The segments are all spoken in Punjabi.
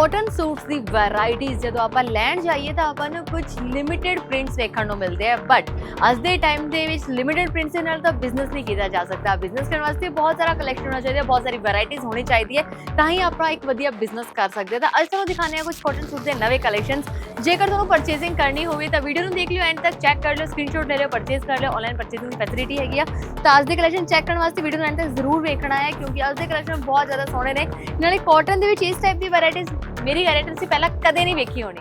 ਕਾਟਨ ਸੂਟਸ ਦੀ ਵੈਰਾਈਟੀਆਂ ਜਦੋਂ ਆਪਾਂ ਲੈਣ ਜਾਈਏ ਤਾਂ ਆਪਾਂ ਨੂੰ ਕੁਝ ਲਿਮਿਟਿਡ ਪ੍ਰਿੰਟਸ ਵੇਖਣ ਨੂੰ ਮਿਲਦੇ ਆ। ਬਟ ਅੱਜ ਦੇ ਟਾਈਮ ਦੇ ਵਿੱਚ ਲਿਮਿਟਿਡ ਪ੍ਰਿੰਟਸ ਦੇ ਨਾਲ ਤਾਂ ਬਿਜ਼ਨਸ ਨਹੀਂ ਕੀਤਾ ਜਾ ਸਕਦਾ। ਬਿਜ਼ਨਸ ਕਰਨ ਵਾਸਤੇ ਬਹੁਤ ਸਾਰਾ ਕਲੈਕਸ਼ਨ ਹੋਣਾ ਚਾਹੀਦਾ, ਬਹੁਤ ਸਾਰੀ ਵੈਰਾਈਟੀਆਂ ਹੋਣੀ ਚਾਹੀਦੀ ਹੈ। ਤਾਂ ਹੀ ਆਪਾਂ ਇੱਕ ਵਧੀਆ ਬਿਜ਼ਨਸ ਕਰ ਸਕਦੇ ਹਾਂ। ਤਾਂ ਅੱਜ ਤੁਹਾਨੂੰ ਦਿਖਾਉਂਦੇ ਹਾਂ ਕੁਝ ਕਾਟਨ ਸੂਟ ਦੇ ਨਵੇਂ ਕਲੈਕਸ਼ਨਸ ਜੇਕਰ ਤੁਹਾਨੂੰ ਪਰਚੇਸਿੰਗ ਕਰਨੀ ਹੋਵੇ ਤਾਂ ਵੀਡੀਓ ਨੂੰ ਦੇਖ ਲਿਓ ਐਂਡ ਤੱਕ ਚੈੱਕ ਕਰ ਲਿਓ ਸਕਰੀਨਸ਼ਾਟ ਲੈ ਲਿਓ ਪਰਚੇਸ ਕਰ ਲਿਓ। ਆਨਲਾਈਨ ਪਰਚੇਸਿੰਗ ਦੀ ਫੈਸਿਲਿਟੀ ਹੈਗੀ ਆ। ਤਾਂ ਅੱਜ ਦੇ ਕਲੈਕਸ਼ਨ ਚੈੱਕ ਕਰਨ ਵਾਸਤੇ ਵੀਡੀਓ ਨੂੰ ਐਂਡ ਤੱਕ ਜ਼ਰੂਰ ਵੇਖਣਾ ਹੈ ਕਿਉਂਕਿ ਅੱਜ ਦੇ ਕਲੈਕਸ਼ਨ ਬਹੁਤ ਜ਼ਿਆਦਾ ਸੋਹਣੇ ਨੇ। ਨਾਲੇ ਕਾਟਨ ਦੇ ਵਿੱਚ ਇਸ ਟਾਈਪ ਦੀ ਵੈਰਾਈਟੀਜ਼ ਮੇਰੀ ਗਾਰੰਟੀ ਤੁਸੀਂ ਪਹਿਲਾਂ ਕਦੇ ਨਹੀਂ ਵੇਖੀ ਹੋਣੀ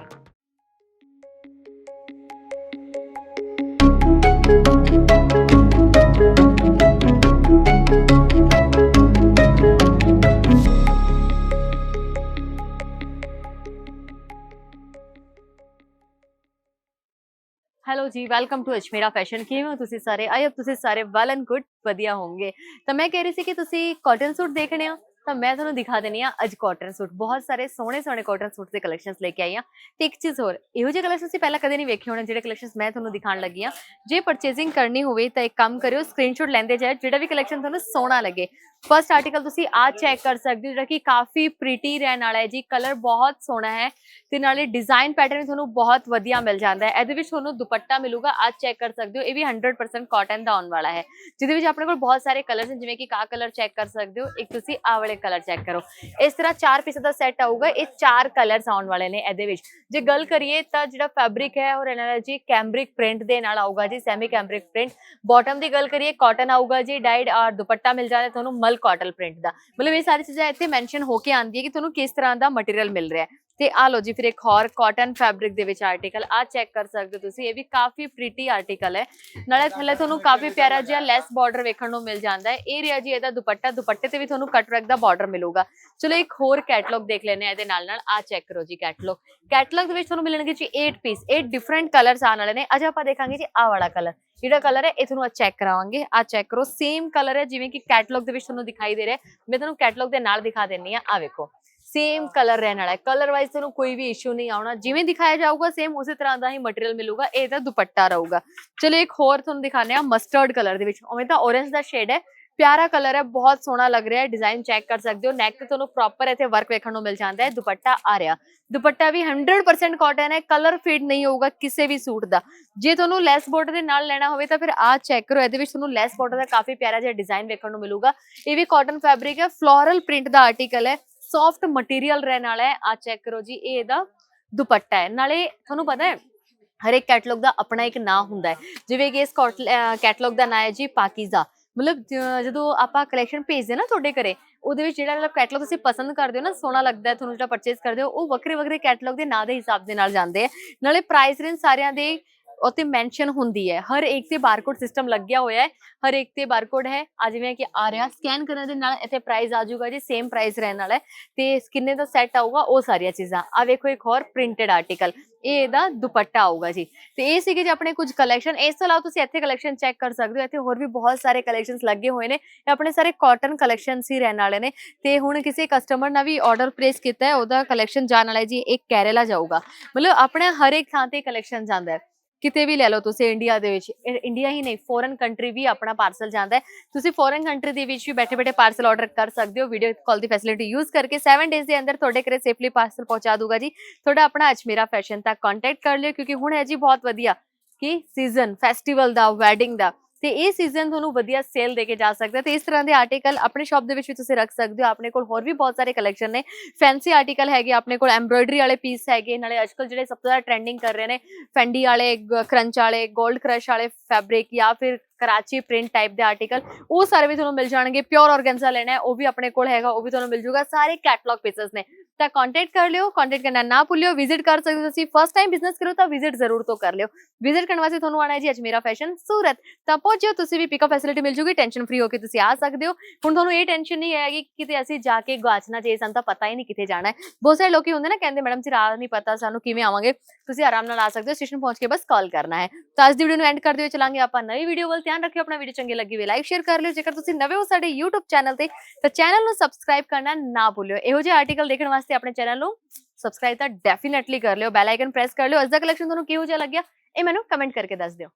ਹੈਲੋ ਜੀ ਵੈਲਕਮ ਟੂ ਅਜਮੇਰਾ ਫੈਸ਼ਨ ਕਿਵੇਂ ਹੋ ਤੁਸੀਂ ਸਾਰੇ ਆਈ ਹੋਪ ਤੁਸੀਂ ਸਾਰੇ ਵੈਲ ਐਂਡ ਗੁੱਡ ਵਧੀਆ ਹੋਵੋਗੇ ਤਾਂ ਮੈਂ ਕਹਿ ਰਹੀ ਸੀ ਕਿ ਤੁਸੀਂ ਕਾਟਨ ਸੂਟ ਦੇਖਣੇ ਆ ਤਾਂ ਮੈਂ ਤੁਹਾਨੂੰ ਦਿਖਾ ਦੇਣੀ ਆ ਅੱਜ ਕਾਟਨ ਸੂਟ ਬਹੁਤ ਸਾਰੇ ਸੋਹਣੇ ਸੋਹਣੇ ਕਾਟਨ ਸੂਟ ਦੇ ਕਲੈਕਸ਼ਨਸ ਲੈ ਕੇ ਆਈ ਆ ਤੇ ਇੱਕ ਚੀਜ਼ ਹੋਰ, ਇਹੋ ਜਿਹੇ ਕਲੈਕਸ਼ਨ ਤੁਸੀਂ ਪਹਿਲਾਂ ਕਦੇ ਨਹੀਂ ਵੇਖੇ ਹੋਣੇ ਜਿਹੜੇ ਕਲੈਕਸ਼ਨਸ ਮੈਂ ਤੁਹਾਨੂੰ ਦਿਖਾਉਣ ਲੱਗੀ ਆ ਜੇ ਪਰਚੇਸਿੰਗ ਕਰਨੀ ਹੋਵੇ ਤਾਂ ਇੱਕ ਕੰਮ ਕਰਿਓ ਸਕਰੀਨਸ਼ਾਟ ਲੈਂਦੇ ਜਾਓ ਜਿਹੜਾ ਵੀ ਕਲੈਕਸ਼ਨ ਤੁਹਾਨੂੰ ਸੋਹਣਾ ਲੱਗੇ। ਫਰਸਟ ਆਰਟੀਕਲ ਤੁਸੀਂ ਆ ਚੈੱਕ ਕਰ ਸਕਦੇ ਹੋ, ਜਿਹੜਾ ਕਿ ਕਾਫੀ ਪ੍ਰੀਟੀ ਰਹਿਣ ਵਾਲਾ ਹੈ ਜੀ ਕਲਰ ਬਹੁਤ ਸੋਹਣਾ ਹੈ ਤੇ ਨਾਲੇ ਡਿਜ਼ਾਈਨ ਪੈਟਰਨ ਤੁਹਾਨੂੰ ਬਹੁਤ ਵਧੀਆ ਮਿਲ ਜਾਂਦਾ ਹੈ। ਇਹਦੇ ਵਿੱਚ ਤੁਹਾਨੂੰ ਦੁਪੱਟਾ ਮਿਲੂਗਾ ਆ ਚੈੱਕ ਕਰ ਸਕਦੇ ਹੋ, ਇਹ ਵੀ 100% ਕਾਟਨ ਦਾ ਆਉਣ ਵਾਲਾ ਹੈ। ਜਿਹਦੇ ਵਿੱਚ ਆਪਣੇ ਕੋਲ ਬਹੁਤ ਸਾਰੇ ਕਲਰਸ ਹਨ ਜਿਵੇਂ ਕਿ ਕਾ ਕਲਰ ਚੈੱਕ ਕਰ ਸਕਦੇ ਹੋ, ਇੱਕ ਤੁਸੀਂ ਆ ਵਾਲੇ ਕਲਰ ਚੈੱਕ ਕਰੋ। ਇਸ ਤਰ੍ਹਾਂ ਚਾਰ ਪੀਸ ਦਾ ਸੈੱਟ ਆਊਗਾ, ਇਹ ਚਾਰ ਕਲਰਸ ਆਉਣ ਵਾਲੇ ਨੇ ਇਹਦੇ ਵਿੱਚ। ਜੇ ਗੱਲ ਕਰੀਏ ਤਾਂ ਜਿਹੜਾ ਫੈਬਰਿਕ ਹੈ, ਉਹ ਰਹਿਣ ਵਾਲਾ ਜੀ ਕੈਂਬਰਿਕ ਪ੍ਰਿੰਟ ਦੇ ਨਾਲ ਆਊਗਾ ਜੀ ਸੈਮੀ ਕੈਂਬਰਿਕ ਪ੍ਰਿੰਟ ਬਾਟਮ ਦੀ ਗੱਲ ਕਰੀਏ ਕਾਟਨ ਆਊਗਾ ਜੀ ਡਾਈਡ ਔਰ ਦੁਪੱਟਾ ਮਿਲ ਜਾਂਦਾ, ਤੁਹਾਨੂੰ ਮਲ ਕਾਟਨ ਪ੍ਰਿੰਟ ਦਾ। ਮਤਲਬ ਇਹ ਸਾਰੀ ਚੀਜ਼ਾਂ ਇੱਥੇ ਮੈਂਸ਼ਨ ਹੋ ਕੇ ਆਉਂਦੀ ਹੈ ਕਿ ਤੁਹਾਨੂੰ ਕਿਸ ਤਰ੍ਹਾਂ ਦਾ ਮਟੀਰੀਅਲ ਮਿਲ ਰਿਹਾ ਹੈ। ਤੇ ਆ ਲੋ ਜੀ, ਫਿਰ ਇੱਕ ਹੋਰ ਕਾਟਨ ਫੈਬਰਿਕ ਦੇ ਵਿੱਚ ਆਰਟੀਕਲ ਆ ਚੈੱਕ ਕਰ ਸਕਦੇ ਹੋ ਤੁਸੀਂ, ਇਹ ਵੀ ਕਾਫੀ ਪ੍ਰੀਟੀ ਆਰਟੀਕਲ ਹੈ। ਨਾਲੇ ਥੱਲੇ ਤੁਹਾਨੂੰ ਕਾਫੀ ਪਿਆਰਾ ਜਿਹਾ ਲੈਸ ਬਾਰਡਰ ਵੇਖਣ ਨੂੰ ਮਿਲ ਜਾਂਦਾ ਹੈ। ਇਹ ਰਿਹਾ ਜੀ, ਇਹਦਾ ਦੁਪੱਟਾ, ਦੁਪੱਟੇ ਤੇ ਵੀ ਤੁਹਾਨੂੰ ਕਟ ਵਰਕ ਦਾ ਬਾਰਡਰ ਮਿਲੂਗਾ। ਚਲੋ ਇੱਕ ਹੋਰ ਕੈਟਲੌਗ ਦੇਖ ਲੈਨੇ ਆ ਇਹਦੇ ਨਾਲ ਨਾਲ ਆ ਚੈੱਕ ਕਰੋ ਜੀ ਕੈਟਲੌਗ ਕੈਟਲੌਗ ਦੇ ਵਿੱਚ ਤੁਹਾਨੂੰ ਮਿਲਣਗੇ ਜੀ 8 ਪੀਸ 8 ਡਿਫਰੈਂਟ ਕਲਰਸ ਆਉਣ ਵਾਲੇ ਨੇ। ਅੱਜ ਆਪਾਂ ਦੇਖਾਂਗੇ ਜੀ ਆ ਵਾਲਾ ਕਲਰ ਜਿਹੜਾ ਕਲਰ ਹੈ, ਇਹ ਤੁਹਾਨੂੰ ਆ ਚੈੱਕ ਕਰਾਵਾਂਗੇ। ਆ ਚੈੱਕ ਕਰੋ ਸੇਮ ਕਲਰ ਹੈ ਜਿਵੇਂ ਕਿ ਕੈਟਲੌਗ ਦੇ ਵਿੱਚ ਤੁਹਾਨੂੰ ਦਿਖਾਈ ਦੇ ਰਿਹਾ ਮੈਂ ਤੁਹਾਨੂੰ ਕੈਟਲੌਗ ਦੇ ਨਾਲ ਦਿਖਾ ਦਿੰਨੀ ਆ ਆ ਵੇਖੋ। ਸੇਮ ਕਲਰ ਰਹਿਣ ਵਾਲਾ ਹੈ। ਕਲਰ ਵਾਈਜ਼ ਤੁਹਾਨੂੰ ਕੋਈ ਵੀ ਇਸ਼ੂ ਨਹੀਂ ਆਉਣਾ। ਜਿਵੇਂ ਦਿਖਾਇਆ ਜਾਊਗਾ ਸੇਮ ਉਸੇ ਤਰ੍ਹਾਂ ਦਾ ਹੀ ਮਟੀਰੀਅਲ ਮਿਲੂਗਾ। ਇਹਦਾ ਦੁਪੱਟਾ ਰਹੂਗਾ। ਚਲੋ ਇੱਕ ਹੋਰ ਤੁਹਾਨੂੰ ਦਿਖਾਉਂਦੇ ਆ ਮਸਟਰਡ ਕਲਰ ਦੇ ਵਿੱਚ। ਉਵੇਂ ਤਾਂ orange ਦਾ ਸ਼ੇਡ ਹੈ। ਪਿਆਰਾ ਕਲਰ ਹੈ, ਬਹੁਤ ਸੋਹਣਾ ਲੱਗ ਰਿਹਾ ਹੈ। ਡਿਜ਼ਾਈਨ ਚੈੱਕ ਕਰ ਸਕਦੇ ਹੋ। ਨੈਕ ਤੇ ਤੁਹਾਨੂੰ ਪ੍ਰੋਪਰ ਇੱਥੇ ਵਰਕ ਵੇਖਣ ਨੂੰ ਮਿਲ ਜਾਂਦਾ ਹੈ। ਦੁਪੱਟਾ ਆ ਰਿਹਾ। ਦੁਪੱਟਾ ਵੀ 100% ਕਾਟਨ ਹੈ। ਕਲਰ ਫੇਡ ਨਹੀਂ ਹੋਊਗਾ ਕਿਸੇ ਵੀ ਸੂਟ ਦਾ। ਜੇ ਤੁਹਾਨੂੰ ਲੈਸ ਬਾਰਡਰ ਦੇ ਨਾਲ ਲੈਣਾ ਹੋਵੇ ਤਾਂ ਫਿਰ ਆ ਚੈੱਕ ਕਰੋ। ਇਹਦੇ ਵਿੱਚ ਤੁਹਾਨੂੰ ਲੈਸ ਬਾਰਡਰ ਦਾ ਕਾਫੀ ਪਿਆਰਾ ਜਿਹਾ ਡਿਜ਼ਾਈਨ ਵੇਖਣ ਨੂੰ ਮਿਲੂਗਾ। ਇਹ ਵੀ ਕਾਟਨ ਫੈਬਰਿਕ ਹੈ। ਫਲੋਰਲ ਪ੍ਰਿੰਟ ਦਾ ਆਰਟੀਕਲ ਹੈ। ਸੌਫਟ ਮਟੀਰੀਅਲ ਰਹਿਣ ਵਾਲਾ ਹੈ। ਆ ਚੈੱਕ ਕਰੋ ਜੀ, ਇਹ ਇਹਦਾ ਦੁਪੱਟਾ ਹੈ। ਨਾਲੇ ਤੁਹਾਨੂੰ ਪਤਾ ਹੈ ਹਰ ਕੈਟਲੌਗ ਦਾ ਆਪਣਾ ਇੱਕ ਨਾਂ ਹੁੰਦਾ ਹੈ। ਜਿਵੇਂ ਕਿ ਇਸ ਕੈਟਲੌਗ ਦਾ ਨਾਂ ਹੈ ਜੀ, ਪਾਕੀਜ਼ਾ। ਮਤਲਬ ਜਦੋਂ ਆਪਾਂ ਕਲੈਕਸ਼ਨ ਭੇਜਦੇ ਨਾ ਤੁਹਾਡੇ ਘਰੇ, ਉਹਦੇ ਵਿੱਚ ਜਿਹੜਾ ਮਤਲਬ ਕੈਟਲੌਗ ਤੁਸੀਂ ਪਸੰਦ ਕਰਦੇ ਹੋ ਨਾ, ਸੋਹਣਾ ਲੱਗਦਾ ਤੁਹਾਨੂੰ ਜਿਹੜਾ ਪਰਚੇਸ ਕਰਦੇ ਹੋ, ਉਹ ਵੱਖਰੇ ਵੱਖਰੇ ਕੈਟਲੌਗ ਦੇ ਨਾਂ ਦੇ ਹਿਸਾਬ ਦੇ ਨਾਲ ਜਾਂਦੇ ਆ ਨਾਲੇ ਪ੍ਰਾਈਸ ਰੇਂਜ ਸਾਰਿਆਂ ਦੇ ਉੱਤੇ ਮੈਂਸ਼ਨ ਹੁੰਦੀ ਹੈ। ਹਰ ਇੱਕ ਤੇ ਬਾਰਕੋਡ ਸਿਸਟਮ ਲੱਗਿਆ ਹੋਇਆ ਹੈ। ਹਰ ਇੱਕ ਤੇ ਬਾਰਕੋਡ ਹੈ। ਆ ਜਿਵੇਂ ਕਿ ਆ ਰਿਹਾ ਸਕੈਨ ਕਰਨ ਦੇ ਨਾਲ ਇੱਥੇ ਪ੍ਰਾਈਸ ਆ ਜਾਊਗਾ ਜੀ ਸੇਮ ਪ੍ਰਾਈਸ ਰਹਿਣ ਵਾਲਾ ਹੈ। ਤੇ ਕਿੰਨੇ ਦਾ ਸੈੱਟ ਆਊਗਾ, ਉਹ ਸਾਰੀਆਂ ਚੀਜ਼ਾਂ। ਆ ਵੇਖੋ ਇੱਕ ਹੋਰ ਪ੍ਰਿੰਟਡ ਆਰਟੀਕਲ ਇਹ ਇਹਦਾ ਦੁਪੱਟਾ ਆਊਗਾ ਜੀ। ਤੇ ਇਹ ਸੀਗੇ ਜੀ ਆਪਣੇ ਕੁਝ ਕਲੈਕਸ਼ਨ ਇਸ ਤੋਂ ਇਲਾਵਾ ਤੁਸੀਂ ਇੱਥੇ ਕਲੈਕਸ਼ਨ ਚੈੱਕ ਕਰ ਸਕਦੇ ਹੋ। ਇੱਥੇ ਹੋਰ ਵੀ ਬਹੁਤ ਸਾਰੇ ਕਲੈਕਸ਼ਨਸ ਲੱਗੇ ਹੋਏ ਨੇ। ਇਹ ਆਪਣੇ ਸਾਰੇ ਕਾਟਨ ਕਲੈਕਸ਼ਨਸ ਹੀ ਰਹਿਣ ਵਾਲੇ ਨੇ। ਤੇ ਹੁਣ ਕਿਸੇ ਕਸਟਮਰ ਨੇ ਵੀ ਆਰਡਰ ਪਲੇਸ ਕੀਤਾ ਹੈ, ਉਹਦਾ ਕਲੈਕਸ਼ਨ ਜਾਣ ਵਾਲਾ ਜੀ। ਇੱਕ ਕੈਰੇਲਾ ਜਾਊਗਾ। ਮਤਲਬ ਆਪਣੇ ਹਰ ਇੱਕ ਥਾਂ ਤੇ ਕਲੈਕਸ਼ਨ ਜਾਂਦਾ ਹੈ। ਕਿਤੇ ਵੀ ਲੈ ਲਓ ਤੁਸੀਂ ਇੰਡੀਆ ਦੇ ਵਿੱਚ। ਇੰਡੀਆ ਹੀ ਨਹੀਂ ਫੋਰਨ ਕੰਟਰੀ ਵੀ ਆਪਣਾ ਪਾਰਸਲ ਜਾਂਦਾ ਹੈ। ਤੁਸੀਂ ਫੋਰਨ ਕੰਟਰੀ ਦੇ ਵਿੱਚ ਵੀ ਬੈਠੇ ਬੈਠੇ ਪਾਰਸਲ ਆਰਡਰ ਕਰ ਸਕਦੇ ਹੋ। ਵੀਡੀਓ ਕਾਲ ਦੀ ਫੈਸਿਲਿਟੀ ਯੂਜ਼ ਕਰਕੇ 7 ਡੇਜ਼ ਦੇ ਅੰਦਰ ਤੁਹਾਡੇ ਘਰੇ ਸੇਫਲੀ ਪਾਰਸਲ ਪਹੁੰਚਾ ਦੂਗਾ ਜੀ। ਤੁਹਾਡਾ ਆਪਣਾ ਅਜਮੇਰਾ ਫੈਸ਼ਨ ਤੱਕ ਕੰਟੈਕਟ ਕਰ ਲਿਓ, ਕਿਉਂਕਿ ਹੁਣ ਹੈ ਜੀ ਬਹੁਤ ਵਧੀਆ ਕਿ ਸੀਜ਼ਨ ਫੈਸਟੀਵਲ ਦਾ ਵੈਡਿੰਗ ਦਾ। ਤੇ ਇਹ ਸੀਜ਼ਨ ਤੁਹਾਨੂੰ ਵਧੀਆ ਸੇਲ ਦੇ ਕੇ ਜਾ ਸਕਦਾ ਤੇ ਇਸ ਤਰ੍ਹਾਂ ਦੇ ਆਰਟੀਕਲ ਆਪਣੇ ਸ਼ਾਪ ਦੇ ਵਿੱਚ ਵੀ ਤੁਸੀਂ ਰੱਖ ਸਕਦੇ ਹੋ। ਆਪਣੇ ਕੋਲ ਹੋਰ ਵੀ ਬਹੁਤ ਸਾਰੇ ਕਲੈਕਸ਼ਨ ਨੇ। ਫੈਂਸੀ ਆਰਟੀਕਲ ਹੈਗੇ, ਆਪਣੇ ਕੋਲ ਐਮਬ੍ਰੋਇਡਰੀ ਵਾਲੇ ਪੀਸ ਹੈਗੇ, ਨਾਲੇ ਅੱਜਕੱਲ ਜਿਹੜੇ ਸਭ ਤੋਂ ਜ਼ਿਆਦਾ ਟ੍ਰੈਂਡਿੰਗ ਕਰ ਰਹੇ ਨੇ ਫੈਂਡੀ ਵਾਲੇ ਕਰੰਚ ਵਾਲੇ 골ਡ ਕ੍ਰਸ਼ ਵਾਲੇ ਫੈਬਰਿਕ ਜਾਂ ਫਿਰ ਕਰਾਚੀ ਪ੍ਰਿੰਟ ਟਾਈਪ ਦੇ ਆਰਟੀਕਲ ਉਹ ਸਾਰੇ ਵੀ ਤੁਹਾਨੂੰ ਮਿਲ ਜਾਣਗੇ। ਪਿਓਰ ਆਰਗੈਂਜ਼ਾ ਲੈਣਾ ਹੈ, ਉਹ ਵੀ ਆਪਣੇ ਕੋਲ ਹੈਗਾ, ਉਹ ਵੀ ਤੁਹਾਨੂੰ ਮਿਲ ਜੂਗਾ ਸਾਰੇ ਕੈਟਲੌਗ ਪੀਸਸ ਨੇ। ਤਾਂ ਕੰਟੈਕਟ ਕਰ ਲਿਓ ਕੰਟੈਕਟ ਕਰਨਾ ਨਾ ਭੁੱਲਿਓ ਵਿਜ਼ਿਟ ਕਰ ਸਕਦੇ ਹੋ ਤੁਸੀਂ ਫਸਟ ਟਾਈਮ ਬਿਜ਼ਨਸ ਕਰੋ ਤਾਂ ਵਿਜ਼ਿਟ ਜ਼ਰੂਰ ਤੋਂ ਕਰ ਲਿਓ ਵਿਜ਼ਿਟ ਕਰਨ ਵਾਸਤੇ ਤੁਹਾਨੂੰ ਆਣਾ ਹੈ ਜੀ ਅਜਮੇਰਾ ਫੈਸ਼ਨ ਸੂਰਤ ਤਾਂ ਪਹੁੰਚਿਓ ਤੁਸੀਂ ਵੀ ਪਿਕਅਪ ਫੈਸਿਲਿਟੀ ਮਿਲ ਜੂਗੀ ਟੈਨਸ਼ਨ ਫ੍ਰੀ ਹੋ ਕੇ ਤੁਸੀਂ ਆ ਸਕਦੇ ਹੋ ਹੁਣ ਤੁਹਾਨੂੰ ਇਹ ਟੈਨਸ਼ਨ ਨਹੀਂ ਹੈਗੀ ਕਿ ਕਿਤੇ ਅਸੀਂ ਜਾ ਕੇ ਗਵਾਚਣਾ ਚਾਹੀਏ ਸਾਨੂੰ ਤਾਂ ਪਤਾ ਹੀ ਨਹੀਂ ਕਿੱਥੇ ਜਾਣਾ ਹੈ ਬਹੁਤ ਸਾਰੇ ਲੋਕੀ ਹੁੰਦੇ ਨਾ ਕਹਿੰਦੇ ਮੈਡਮ ਜੀ ਰਾਹ ਨਹੀਂ ਪਤਾ ਸਾਨੂੰ ਕਿਵੇਂ ਆਵਾਂਗੇ ਤੁਸੀਂ ਆਰਾਮ ਨਾਲ ਆ ਸਕਦੇ ਹੋ ਸਟੇਸ਼ਨ ਪਹੁੰਚ ਕੇ ਬਸ ਕਾਲ ਕਰਨਾ ਹੈ ਤਾਂ ਅੱਜ ਦੀ ਵੀਡੀਓ ਨੂੰ ਐਂਡ ਕਰਦੇ ਹੋਏ ਚਲਾਂਗੇ ਆਪਾਂ ਨਵੀਂ ਵੀਡੀਓ ਵੱਲ ਧਿਆਨ ਰੱਖਿਓ ਆਪਣਾ ਵੀਡੀਓ ਚੰਗੀ ਲੱਗੀ ਹੋਵੇ ਲਾਈਕ ਸ਼ੇਅਰ ਕਰ ਲਿਓ ਜੇਕਰ ਤੁਸੀਂ ਨਵੇਂ ਹੋ ਸਾਡੇ YouTube ਚੈਨਲ ਤੇ ਤਾਂ ਚੈਨਲ ਨੂੰ ਸਬਸਕ੍ਰਾਈਬ ਕਰਨਾ ਨਾ ਭੁੱਲਿਓ ਇਹੋ ਜਿਹੇ ਆਰਟੀਕਲ ਦੇਖਣ ਵਾਸਤੇ ਵਾਸਤੇ ਆਪਣੇ ਚੈਨਲ ਨੂੰ ਸਬਸਕ੍ਰਾਈਬ ਤਾਂ ਡੈਫੀਨਿਟਲੀ ਕਰ ਲਿਓ ਬੈਲ ਆਈਕਨ ਪ੍ਰੈਸ ਕਰ ਲਿਓ। ਅੱਜ ਦਾ ਕਲੈਕਸ਼ਨ ਤੁਹਾਨੂੰ ਕਿਹੋ ਜਿਹਾ ਲੱਗਿਆ, ਇਹ ਮੈਨੂੰ ਕਮੈਂਟ ਕਰਕੇ ਦੱਸ ਦਿਓ।